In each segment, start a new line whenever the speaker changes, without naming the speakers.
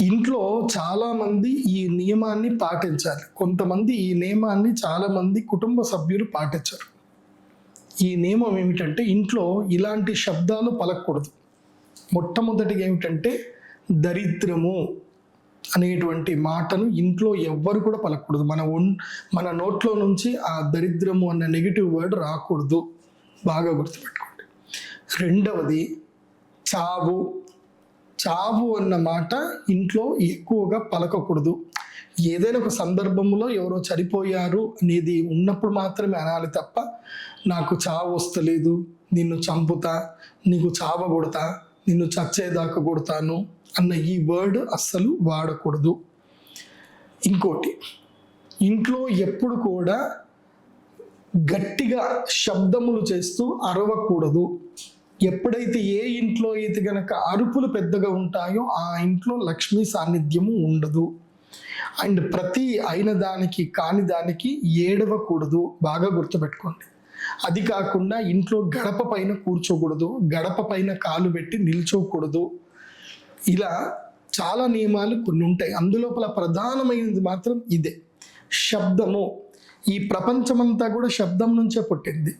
ఇంట్లో చాలామంది ఈ నియమాన్ని పాటించాలి. కొంతమంది ఈ నియమాన్ని చాలామంది కుటుంబ సభ్యులు పాటించరు. ఈ నియమం ఏమిటంటే ఇంట్లో ఇలాంటి శబ్దాలు పలకూడదు మొట్టమొదటిగా ఏమిటంటే దరిద్రము అనేటువంటి మాటను ఇంట్లో ఎవ్వరు కూడా పలకూడదు మన ఒన్ మన నోట్లో నుంచి ఆ దరిద్రము అన్న నెగిటివ్ వర్డ్ రాకూడదు. బాగా గుర్తుపెట్టుకోండి. రెండవది చావు. చావు అన్న మాట ఇంట్లో ఎక్కువగా పలకకూడదు. ఏదైనా ఒక సందర్భంలో ఎవరో చనిపోయారు అనేది ఉన్నప్పుడు మాత్రమే అనాలి తప్ప నాకు చావు వస్తలేదు నిన్ను చంపుతా నీకు చావ కొడతా నిన్ను చచ్చేదాకా కొడతాను అన్న ఈ వర్డ్ అస్సలు వాడకూడదు. ఇంకోటి ఇంట్లో ఎప్పుడు కూడా గట్టిగా శబ్దములు చేస్తూ అరవకూడదు. ఎప్పుడైతే ఏ ఇంట్లో అయితే గనక అరుపులు పెద్దగా ఉంటాయో ఆ ఇంట్లో లక్ష్మీ సాన్నిధ్యము ఉండదు. అండ్ ప్రతి అయిన దానికి కాని దానికి ఏడవకూడదు. బాగా గుర్తుపెట్టుకోండి. అది కాకుండా ఇంట్లో గడప పైన కూర్చోకూడదు. గడప పైన కాలు పెట్టి నిల్చోకూడదు. ఇలా చాలా నియమాలు కొన్ని ఉంటాయి. అందులోపల ప్రధానమైనది మాత్రం ఇదే. శబ్దము. ఈ ప్రపంచమంతా కూడా శబ్దం నుంచే పుట్టింది.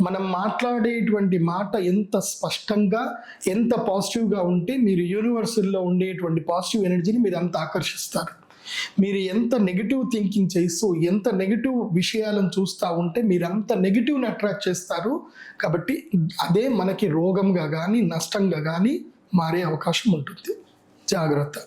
మనం మాట్లాడేటువంటి మాట ఎంత స్పష్టంగా ఎంత పాజిటివ్గా ఉంటే మీరు యూనివర్సల్లో ఉండేటువంటి పాజిటివ్ ఎనర్జీని మీరు అంత ఆకర్షిస్తారు. మీరు ఎంత నెగిటివ్ థింకింగ్ చేస్తూ ఎంత నెగిటివ్ విషయాలను చూస్తూ ఉంటే మీరు అంత నెగిటివ్ని అట్రాక్ట్ చేస్తారు. కాబట్టి అదే మనకి రోగంగా కానీ నష్టంగా కానీ మారే అవకాశం ఉంటుంది. జాగ్రత్త.